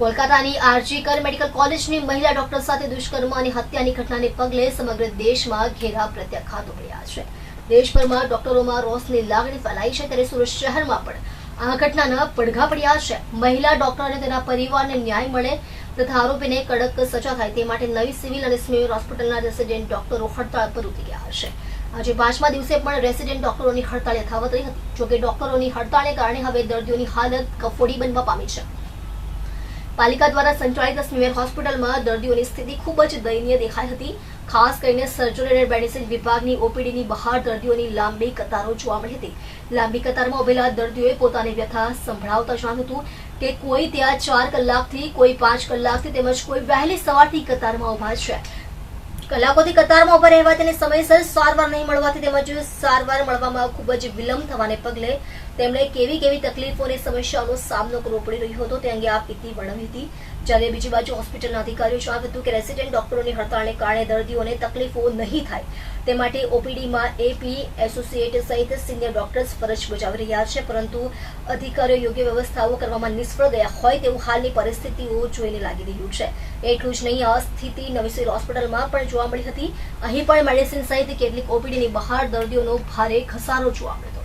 કોલકાતાની RG Kar medical કોલેજની મહિલા doctor સાથે દુષ્કર્મ અને હત્યાની ઘટનાને પગલે સમગ્ર દેશમાં ઘેરા પ્રત્યાઘાતો પડ્યા છે. દેશભરમાં ડોક્ટરોમાં રોષની લાગણી ફેલાઈ છે ત્યારે સુરત શહેરમાં પણ આ ઘટનાના પડઘા પડ્યા છે. મહિલા ડોક્ટર અને તેના પરિવારને ન્યાય મળે તથા આરોપીને કડક સજા થાય તે માટે નવી સિવિલ અને સિવિલ હોસ્પિટલના રેસિડેન્ટ ડોક્ટરો હડતાળ પર ઉતરી ગયા છે. આજે પાંચમા દિવસે પણ રેસિડેન્ટ ડોક્ટરોની હડતાળ યથાવત રહી હતી. જોકે ડોક્ટરોની હડતાળને કારણે હવે દર્દીઓની હાલત કફોડી બનવા પામી છે. પાલિકા દ્વારા સંચાલિત સ્મીમેર હોસ્પિટલમાં દર્દીઓની સ્થિતિ ખૂબ જ દયનીય દેખાઈ હતી. ખાસ કરીને સર્જરી અને મેડિસિન વિભાગની ઓપીડીની બહાર દર્દીઓની લાંબી કતારો જોવા મળી હતી. લાંબી કતારમાં ઉભેલા દર્દીઓએ પોતાની વ્યથા સંભળાવતા જણાવ્યું હતું કે કોઈ ત્યાં ચાર કલાકથી, કોઈ પાંચ કલાકથી તેમજ કોઈ વહેલી સવારથી કતારમાં ઊભા છે કલાકોથી કતારમાં ઊભા રહેવા તેને સમયસર સારવાર નહીં મળવાથી તેમજ સારવાર મળવામાં ખૂબ જ વિલંબ થવાને પગલે તેમણે કેવી કેવી તકલીફો અને સમસ્યાઓનો સામનો કરવો પડી રહ્યો હતો તે અંગે આ પીતી વર્ણવી હતી. જ્યારે બીજી બાજુ હોસ્પિટલના અધિકારીઓ જણાવ્યું હતું કે રેસિડેન્ટ ડોક્ટરોની હડતાળને કારણે દર્દીઓને તકલીફો નહીં થાય. તે માટે ઓપીડીમાં એપી એસોસિએટ સહિત સિનિયર ડોક્ટર્સ ફરજ બજાવી રહ્યા છે, પરંતુ અધિકારીઓ યોગ્ય વ્યવસ્થાઓ કરવામાં નિષ્ફળ ગયા હોય તેવું હાલની પરિસ્થિતિઓ જોઈને લાગી રહ્યું છે. એટલું જ નહીં, આ સ્થિતિ નવીસિવિલ હોસ્પિટલમાં પણ જોવા મળી હતી. અહીં પણ મેડિસિન સહિત કેટલીક ઓપીડીની બહાર દર્દીઓનો ભારે ઘસારો જોવા મળ્યો.